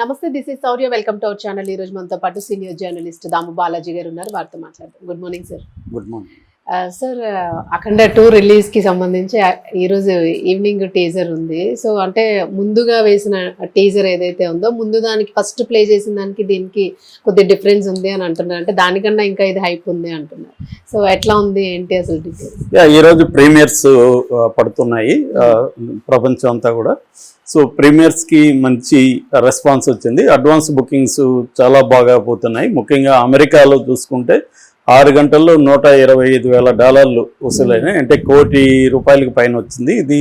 నమస్తే this is Shaurya welcome to our channel ఈ రోజు మనతో పాటు సీనియర్ జర్నలిస్ట్ దాము బాలాజీ గారు ఉన్నారు. వారితో మాట్లాడదాం. Good morning sir good morning sir Akhanda two రిలీజ్కి సంబంధించి ఈరోజు ఈవినింగ్ టీజర్ ఉంది. సో అంటే ముందుగా వేసిన టీజర్ ఏదైతే ఉందో ముందు దానికి ఫస్ట్ ప్లే చేసిన దానికి దీనికి కొద్ది డిఫరెన్స్ ఉంది అని అంటున్నారు. అంటే దానికన్నా ఇంకా ఇది హైప్ ఉంది అంటున్నారు. సో ఎట్లా ఉంది ఏంటి అసలు డీటెయిల్స్ ఈరోజు ప్రీమియర్స్ పడుతున్నాయి. ప్రపంచం అంతా కూడా. సో ప్రీమియర్స్కి మంచి రెస్పాన్స్ వచ్చింది. అడ్వాన్స్ బుకింగ్స్ చాలా బాగా పోతున్నాయి. ముఖ్యంగా అమెరికాలో చూసుకుంటే ఆరు గంటల్లో నూట ఇరవై ఐదు వేల డాలర్లు వసూలైనాయి అంటే కోటి రూపాయలకి పైన వచ్చింది. ఇది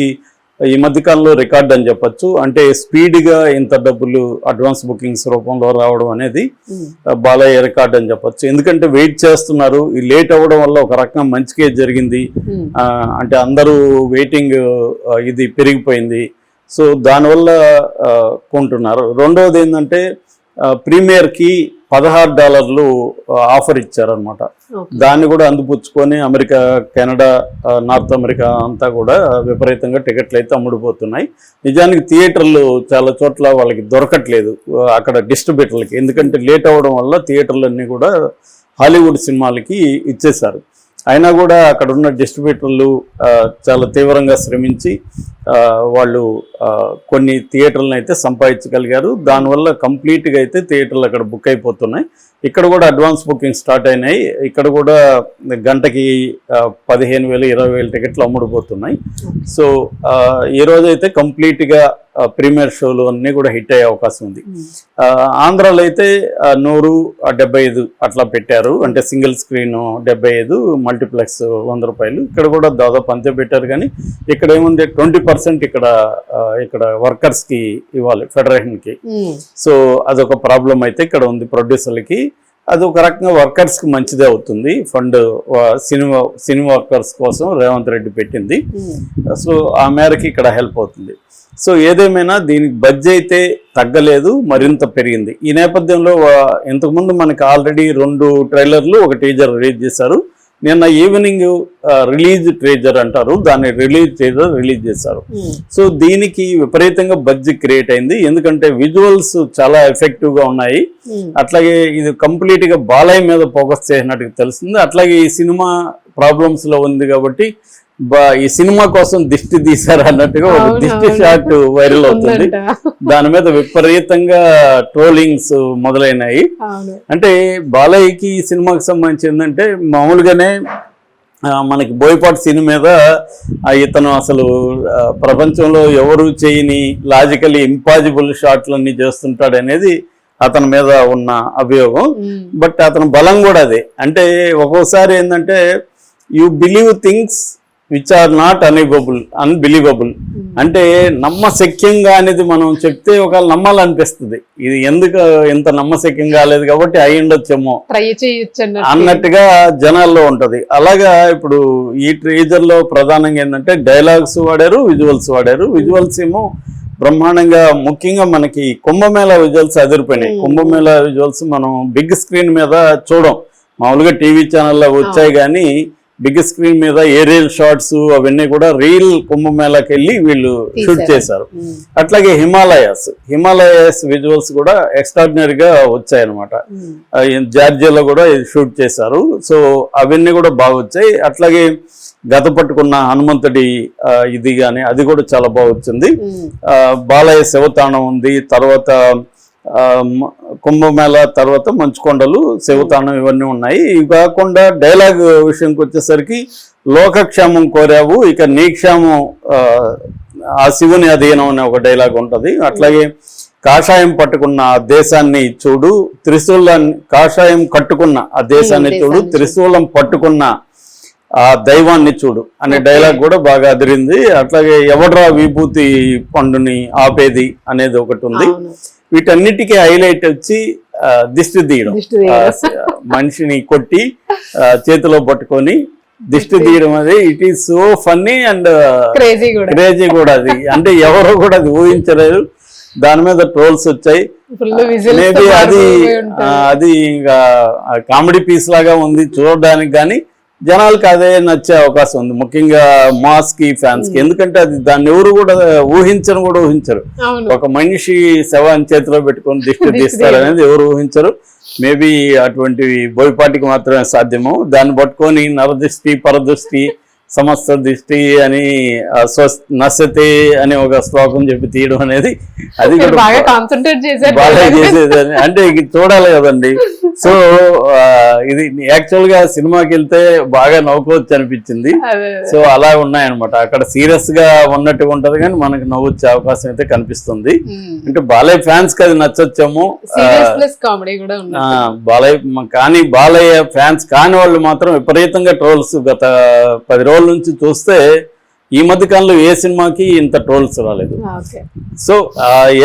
ఈ మధ్యకాలంలో రికార్డ్ అని చెప్పొచ్చు. అంటే స్పీడ్గా ఇంత డబ్బులు అడ్వాన్స్ బుకింగ్స్ రూపంలో రావడం అనేది బాలయ్య రికార్డ్ అని చెప్పొచ్చు. ఎందుకంటే వెయిట్ చేస్తున్నారు. ఈ లేట్ అవ్వడం వల్ల ఒక రకంగా మంచికే జరిగింది. ఆ, అంటే అందరూ వెయిటింగ్ ఇది పెరిగిపోయింది. సో దానివల్ల కొంటున్నారు. రెండవది ఏంటంటే ప్రీమియర్కి పదహారు డాలర్లు ఆఫర్ ఇచ్చారనమాట దాన్ని కూడా అందిపుచ్చుకొని అమెరికా కెనడా నార్త్ అమెరికా అంతా కూడా విపరీతంగా టికెట్లు అయితే అమ్ముడుపోతున్నాయి. నిజానికి థియేటర్లు చాలా చోట్ల వాళ్ళకి దొరకట్లేదు అక్కడ డిస్ట్రిబ్యూటర్లకి. ఎందుకంటే లేట్ అవ్వడం వల్ల థియేటర్లు అన్నీ కూడా హాలీవుడ్ సినిమాలకి ఇచ్చేశారు. అయినా కూడా అక్కడ ఉన్న డిస్ట్రిబ్యూటర్లు చాలా తీవ్రంగా శ్రమించి వాళ్ళు కొన్ని థియేటర్లను అయితే సంపాదించగలిగారు. దానివల్ల కంప్లీట్గా అయితే థియేటర్లు అక్కడ బుక్ అయిపోతున్నాయి. ఇక్కడ కూడా అడ్వాన్స్ బుకింగ్ స్టార్ట్ అయినాయి. ఇక్కడ కూడా గంటకి పదిహేను వేలు ఇరవై వేలు టికెట్లు అమ్ముడుపోతున్నాయి. సో ఆ, ఈ రోజు అయితే కంప్లీట్గా ప్రీమియర్ షోలు అన్నీ కూడా హిట్ అయ్యే అవకాశం ఉంది. ఆంధ్రాలో అయితే నూరు డెబ్బై ఐదు అట్లా పెట్టారు. అంటే సింగిల్ స్క్రీన్ డెబ్బై ఐదు మల్టీప్లెక్స్ వంద రూపాయలు. ఇక్కడ కూడా దాదాపు అంతే పెట్టారు కానీ ఇక్కడ ఏముంది ట్వంటీ పర్సెంట్ ఇక్కడ ఇక్కడ వర్కర్స్కి ఇవ్వాలి ఫెడరేషన్కి. సో అదొక ప్రాబ్లం అయితే ఇక్కడ ఉంది ప్రొడ్యూసర్లకి. అది ఒక రకంగా వర్కర్స్కి మంచిదే అవుతుంది. ఫండ్ సినిమా సినిమా వర్కర్స్ కోసం రేవంత్ రెడ్డి పెట్టింది. సో ఆ మేరకి ఇక్కడ హెల్ప్ అవుతుంది. సో ఏదేమైనా దీనికి బడ్జెట్ అయితే తగ్గలేదు మరింత పెరిగింది. ఈ నేపథ్యంలో ఇంతకుముందు మనకి ఆల్రెడీ రెండు ట్రైలర్లు ఒక టీజర్ రిలీజ్ చేశారు. నిన్న ఈవినింగ్ రిలీజ్ ట్రేజర్ అంటారు దాన్ని రిలీజ్ ట్రేజర్ రిలీజ్ చేశారు. సో దీనికి విపరీతంగా బడ్జెట్ క్రియేట్ అయింది. ఎందుకంటే విజువల్స్ చాలా ఎఫెక్టివ్గా ఉన్నాయి. అట్లాగే ఇది కంప్లీట్గా బాలయ్య మీద ఫోకస్ చేసినట్టుగా తెలిసింది అట్లాగే ఈ సినిమా ప్రాబ్లమ్స్లో ఉంది కాబట్టి ఈ సినిమా కోసం దిష్టి తీశారు అన్నట్టుగా ఒక దిష్టి. షాట్ వైరల్ అవుతుంది. దాని మీద విపరీతంగా ట్రోలింగ్స్ మొదలైనాయి అంటే బాలయ్యకి ఈ సినిమాకి సంబంధించి ఏంటంటే మామూలుగానే మనకి బోయపాటి సినిమా మీద ఇతను అసలు ప్రపంచంలో ఎవరు చేయని లాజికలీ ఇంపాసిబుల్ షాట్లన్నీ చేస్తుంటాడు అనేది అతని మీద ఉన్న అభియోగం. బట్ అతని బలం కూడా అదే అంటే ఒక్కోసారి ఏంటంటే you believe things which are not అన్బుల్ unbelievable అంటే నమ్మశక్యంగా అనేది మనం చెప్తే ఒకవేళ నమ్మాలనిపిస్తుంది. ఇది ఎందుకు ఇంత నమ్మశక్యం కాలేదు కాబట్టి అయి ఉండొచ్చేమో ట్రై చేయొచ్చు అన్నట్టు. అన్నట్టుగా జనాల్లో ఉంటది. అలాగా ఇప్పుడు ఈ ట్రేజర్లో ప్రధానంగా ఏంటంటే డైలాగ్స్ వాడారు విజువల్స్ వాడారు. విజువల్స్ ఏమో బ్రహ్మాండంగా ముఖ్యంగా మనకి కుంభమేళ విజువల్స్ అదిరిపోయినాయి. Hmm. కుంభమేళ విజువల్స్ మనం బిగ్ స్క్రీన్ మీద చూడం. మామూలుగా టీవీ ఛానల్లో వచ్చాయి కానీ బిగ్ స్క్రీన్ మీద ఏరియల్ షార్ట్స్ అవన్నీ కూడా రీల్ కుంభమేళకి వెళ్ళి వీళ్ళు షూట్. చేశారు. అట్లాగే హిమాలయాస్ హిమాలయాస్ విజువల్స్ కూడా ఎక్స్ట్రాడినరీగా వచ్చాయన్నమాట. జార్జియాలో కూడా షూట్ చేశారు. సో అవన్నీ కూడా బాగా వచ్చాయి. అట్లాగే గత పట్టుకున్న హనుమంతుడి ఇది కానీ అది కూడా చాలా బాగా వచ్చింది. బాలయ్య శివతాణం ఉంది. తర్వాత కుంభమేళ తర్వాత మంచుకొండలు శివతాణం ఇవన్నీ ఉన్నాయి ఇవి కాకుండా డైలాగ్ విషయంకి వచ్చేసరికి లోకక్షేమం కోరావు ఇక నీ క్షేమం ఆ, శివుని అధీనం అనే ఒక డైలాగ్ ఉంటుంది అట్లాగే కాషాయం పట్టుకున్న ఆ దేశాన్ని చూడు త్రిశూలాన్ని కాషాయం కట్టుకున్న ఆ దేశాన్ని చూడు. త్రిశూలం పట్టుకున్న ఆ దైవాన్ని చూడు అనే. డైలాగ్ కూడా బాగా అదిరింది అట్లాగే ఎవడ్రా విభూతి పండుని ఆపేది అనేది ఒకటి ఉంది. వీటన్నిటికీ హైలైట్ వచ్చి దిష్టి తీయడం. మనిషిని కొట్టి చేతిలో పట్టుకొని దిష్టి తీయడం అది. It is so funny and crazy కూడా. అది. అంటే ఎవరు కూడా అది ఊహించలేదు. దాని మీద ట్రోల్స్ వచ్చాయి. మేబీ అది అది ఇంకా కామెడీ పీస్ లాగా ఉంది చూడడానికి కానీ జనాలకు అదే నచ్చే అవకాశం ఉంది. ముఖ్యంగా మాస్కి ఫ్యాన్స్కి. ఎందుకంటే అది దాన్ని ఎవరు కూడా ఊహించను కూడా ఊహించరు. ఒక మనిషి శవాన్ని చేతిలో పెట్టుకొని దిష్టి తీస్తారనేది ఎవరు ఊహించరు. మేబీ అటువంటి బోయపాటికి మాత్రమే సాధ్యము. దాన్ని పట్టుకొని నరదృష్టి పరదృష్టి సమస్త దృష్టి అని నశ్యతే అనే ఒక శ్లోకం చెప్పి తీయడం అనేది అది బాగా చేసేదని అంటే ఇది చూడాలి కదండి. సో ఇది యాక్చువల్గా సినిమాకి వెళ్తే బాగా నవ్వుకోవచ్చు అనిపించింది. సో అలా ఉన్నాయన్నమాట. అక్కడ సీరియస్గా ఉన్నట్టుగా ఉంటది కానీ మనకి నవ్వొచ్చే అవకాశం అయితే కనిపిస్తుంది. అంటే బాలయ్య ఫ్యాన్స్కి అది నచ్చొచ్చేమో. బాలయ్య కానీ బాలయ్య ఫ్యాన్స్ కాని వాళ్ళు మాత్రం విపరీతంగా ట్రోల్స్. గత పది రోజుల నుంచి చూస్తే ఈ మధ్య కాలంలో ఏ సినిమాకి ఇంత ట్రోల్స్ రాలేదు. సో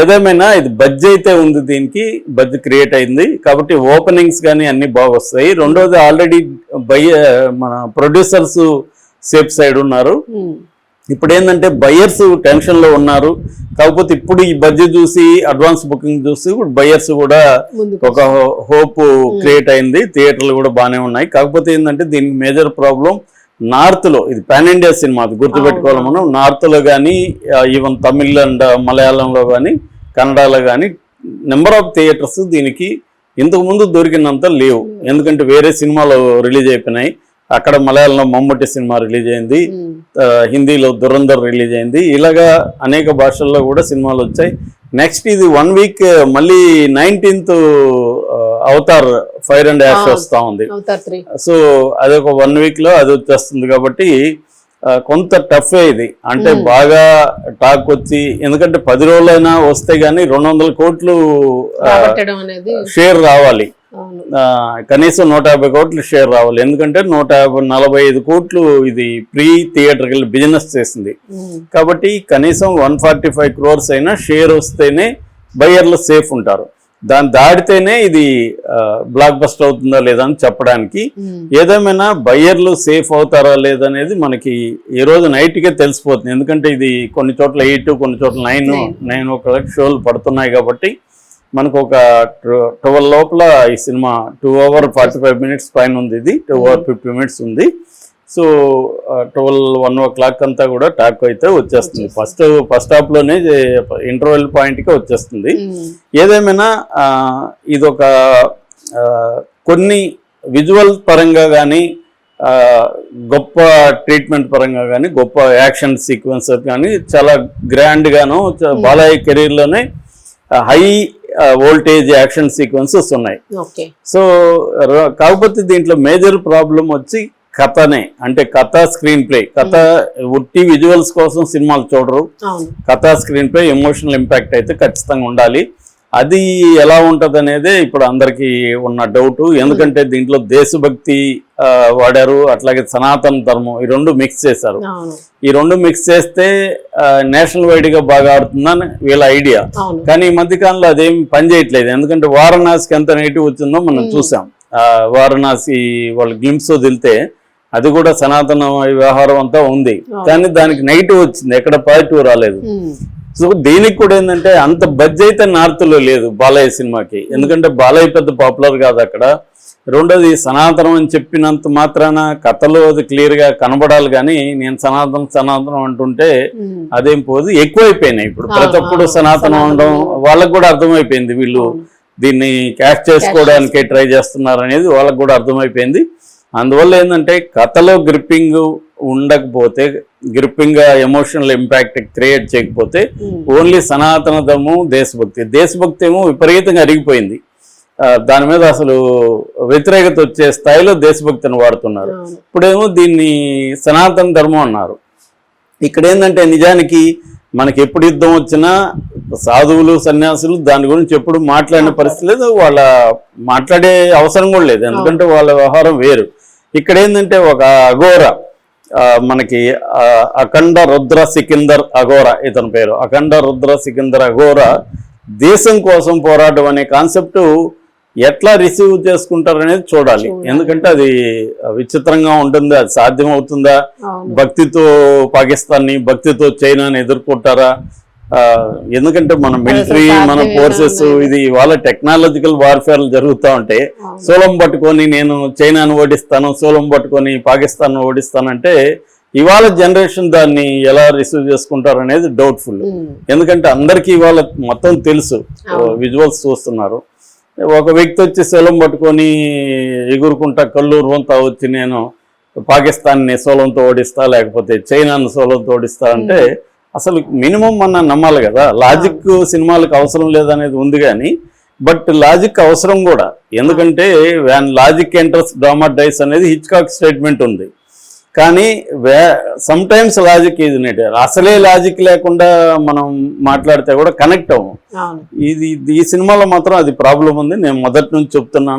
ఏదేమైనా ఇది బడ్జ్ అయితే ఉంది దీనికి బడ్జ్ క్రియేట్ అయింది. కాబట్టి ఓపెనింగ్స్ కానీ అన్ని బాగా వస్తాయి. రెండోది ఆల్రెడీ బయ్య మన ప్రొడ్యూసర్స్ సేఫ్ సైడ్ ఉన్నారు. ఇప్పుడు ఏంటంటే బయ్యర్స్ టెన్షన్లో ఉన్నారు. కాకపోతే ఇప్పుడు ఈ బడ్జెట్ చూసి అడ్వాన్స్ బుకింగ్ చూసి బయ్యర్స్ కూడా ఒక హోప్ క్రియేట్ అయింది. థియేటర్లు కూడా బాగానే ఉన్నాయి. కాకపోతే ఏంటంటే దీనికి మేజర్ ప్రాబ్లం నార్త్లో ఇది పాన్ ఇండియా సినిమా అది గుర్తుపెట్టుకోవాలి మనం. నార్త్లో కానీ ఈవెన్ తమిళ్ అండ్ మలయాళంలో కానీ కన్నడలో కానీ నెంబర్ ఆఫ్ థియేటర్స్ దీనికి ఇంతకు ముందు దొరికినంత లేవు. ఎందుకంటే వేరే సినిమాలు రిలీజ్ అయిపోయినాయి. అక్కడ మలయాళంలో మమ్మూటి సినిమా రిలీజ్ అయింది. హిందీలో దురంధర్ రిలీజ్ అయింది. ఇలాగా అనేక భాషల్లో కూడా సినిమాలు వచ్చాయి. నెక్స్ట్ ఇది వన్ వీక్ మళ్ళీ nineteenth Avatar Fire and Ash. వస్తా ఉంది. సో అదొక వన్ వీక్లో అది వచ్చేస్తుంది కాబట్టి కొంత టఫ్ ఇది. అంటే. బాగా టాక్ వచ్చి ఎందుకంటే పది రోజులైనా వస్తే గానీ రెండు వందల కోట్లు షేర్ రావాలి. కనీసం నూట యాభై కోట్లు షేర్ రావాలి. ఎందుకంటే నూట యాభై నలభై ఐదు కోట్లు ఇది ప్రీ థియేటర్కి బిజినెస్ చేసింది. కాబట్టి కనీసం వన్ ఫార్టీ ఫైవ్ క్రోర్స్ అయినా షేర్ వస్తేనే బయ్యర్లు సేఫ్ ఉంటారు. దాన్ని దాటితేనే ఇది బ్లాక్ బస్టర్ అవుతుందా లేదా అని చెప్పడానికి ఉమ్. ఏదేమైనా బయ్యర్లు సేఫ్ అవుతారా లేదనేది మనకి ఈ రోజు నైట్కే తెలిసిపోతుంది ఎందుకంటే ఇది కొన్ని చోట్ల ఎయిట్ కొన్ని చోట్ల నైన్. నైన్ ఒక షోలు పడుతున్నాయి కాబట్టి మనకు ఒక ట్వెల్వ్ లోపల ఈ cinema two hour forty five minutes పైన ఉంది ఇది టూ అవర్ ఫిఫ్టీ మినిట్స్ ఉంది so twelve one o'clock అంతా కూడా టాక్ అయితే వచ్చేస్తుంది. ఫస్ట్ ఫస్ట్ హాఫ్లోనే ఇంటర్వెల్ పాయింట్కి వచ్చేస్తుంది. ఏదేమైనా ఇదొక ఆ, కొన్ని విజువల్ పరంగా కానీ గొప్ప ట్రీట్మెంట్ పరంగా కానీ గొప్ప యాక్షన్ సీక్వెన్స్ కానీ చాలా గ్రాండ్ గాను చ- బాలయ్య కెరీర్లోనే హై వోల్టేజ్ యాక్షన్ సీక్వెన్సెస్ ఉన్నాయి. సో కాకపోతే దీంట్లో మేజర్ ప్రాబ్లం వచ్చి కథనే అంటే కథ స్క్రీన్ ప్లే కథ ఉట్టి విజువల్స్ కోసం సినిమాలు చూడరు. కథా స్క్రీన్ పై ఎమోషనల్ ఇంపాక్ట్ అయితే ఖచ్చితంగా ఉండాలి. అది ఎలా ఉంటది అనేదే ఇప్పుడు అందరికీ ఉన్న డౌట్ ఎందుకంటే దీంట్లో దేశభక్తి వాడారు. అట్లాగే సనాతన ధర్మం ఈ రెండు మిక్స్ చేశారు. ఈ రెండు మిక్స్ చేస్తే నేషనల్ వైడ్గా బాగా ఆడుతుందని వీళ్ళ ఐడియా కానీ ఈ మధ్య కాలంలో అదేం పనిచేయట్లేదు ఎందుకంటే వారణాసికి ఎంత నెగిటివ్ వచ్చిందో మనం. చూసాం. వారణాసి వాళ్ళ గ్లిమ్స్ వదిలితే అది కూడా సనాతన వ్యవహారం అంతా ఉంది. కానీ దానికి నెగిటివ్ వచ్చింది ఎక్కడ పాజిటివ్ రాలేదు. సో దీనికి కూడా ఏంటంటే అంత బజ్ అయితే నార్త్లో లేదు బాలయ్య సినిమాకి ఎందుకంటే బాలయ్య పెద్ద పాపులర్ కాదు అక్కడ రెండోది సనాతనం అని చెప్పినంత మాత్రాన కథలో అది క్లియర్గా కనబడాలి కానీ నేను సనాతనం సనాతనం అంటుంటే. అదేం పోదు ఎక్కువైపోయినాయి ఇప్పుడు ప్రతి ఒక్కడు సనాతనం సనాతనం. వాళ్ళకు కూడా అర్థమైపోయింది వీళ్ళు. దీన్ని క్యాష్ చేసుకోవడానికి ట్రై చేస్తున్నారు అనేది వాళ్ళకు కూడా అర్థమైపోయింది అందువల్ల ఏంటంటే కథలో గ్రిప్పింగ్ ఉండకపోతే గ్రిప్పింగ్గా ఎమోషనల్ ఇంపాక్ట్ క్రియేట్ చేయకపోతే ఉమ్. ఓన్లీ సనాతన ధర్మం దేశభక్తి. దేశభక్తి ఏమో విపరీతంగా అరిగిపోయింది. దాని మీద అసలు వ్యతిరేకత వచ్చే స్థాయిలో దేశభక్తిని వాడుతున్నారు. ఇప్పుడేమో దీన్ని సనాతన ధర్మం అన్నారు. ఇక్కడ ఏంటంటే నిజానికి మనకి ఎప్పుడు యుద్ధం వచ్చినా సాధువులు సన్యాసులు దాని గురించి ఎప్పుడు మాట్లాడిన పరిస్థితి లేదు. వాళ్ళ మాట్లాడే అవసరం కూడా లేదు. ఎందుకంటే వాళ్ళ వ్యవహారం వేరు. ఇక్కడ ఏంటంటే ఒక అఘోర మనకి అఖండ రుద్ర సికిందర్ అఘోర ఇతని పేరు. అఖండ రుద్ర సికిందర్ అఘోర దేశం కోసం పోరాటం అనే కాన్సెప్ట్ ఎట్లా రిసీవ్ చేసుకుంటారు అనేది చూడాలి. ఎందుకంటే అది విచిత్రంగా ఉంటుంది అది సాధ్యం అవుతుందా అవును. భక్తితో పాకిస్తాన్ని భక్తితో చైనాని ఎదుర్కొంటారా? ఎందుకంటే మన మిలిటరీ మన ఫోర్సెస్. ఇది ఇవాళ టెక్నాలజికల్ వార్ఫేర్ జరుగుతూ ఉంటే. సోలం పట్టుకొని నేను చైనాను ఓడిస్తాను సోలం పట్టుకొని పాకిస్తాన్ ఓడిస్తానంటే ఇవాళ జనరేషన్ దాన్ని ఎలా రిసీవ్ చేసుకుంటారు అనేది డౌట్ఫుల్ ఉమ్, ఎందుకంటే అందరికీ ఇవాళ మొత్తం తెలుసు. విజువల్స్ చూస్తున్నారు ఒక వ్యక్తి వచ్చి సెలం పట్టుకొని ఎగురుకుంటా కల్లూరు వంతా వచ్చి నేను పాకిస్తాన్ని సోలంతో ఓడిస్తా లేకపోతే చైనాను సోలంతో ఓడిస్తా అంటే అసలు మినిమం మన నమ్మాలి కదా. లాజిక్ సినిమాలకు అవసరం లేదనేది ఉంది కానీ బట్ లాజిక్ అవసరం కూడా. ఎందుకంటే when logic enters drama dies అనేది హిచ్కాక్ స్టేట్మెంట్ ఉంది. కానీ వే సమ్ టైమ్స్ లాజిక్ ఇది నెట్ అసలే లాజిక్ లేకుండా మనం మాట్లాడితే కూడా కనెక్ట్ అవ్వం. ఇది ఈ సినిమాలో మాత్రం అది ప్రాబ్లం ఉంది. నేను మొదటి నుంచి చెప్తున్నాను.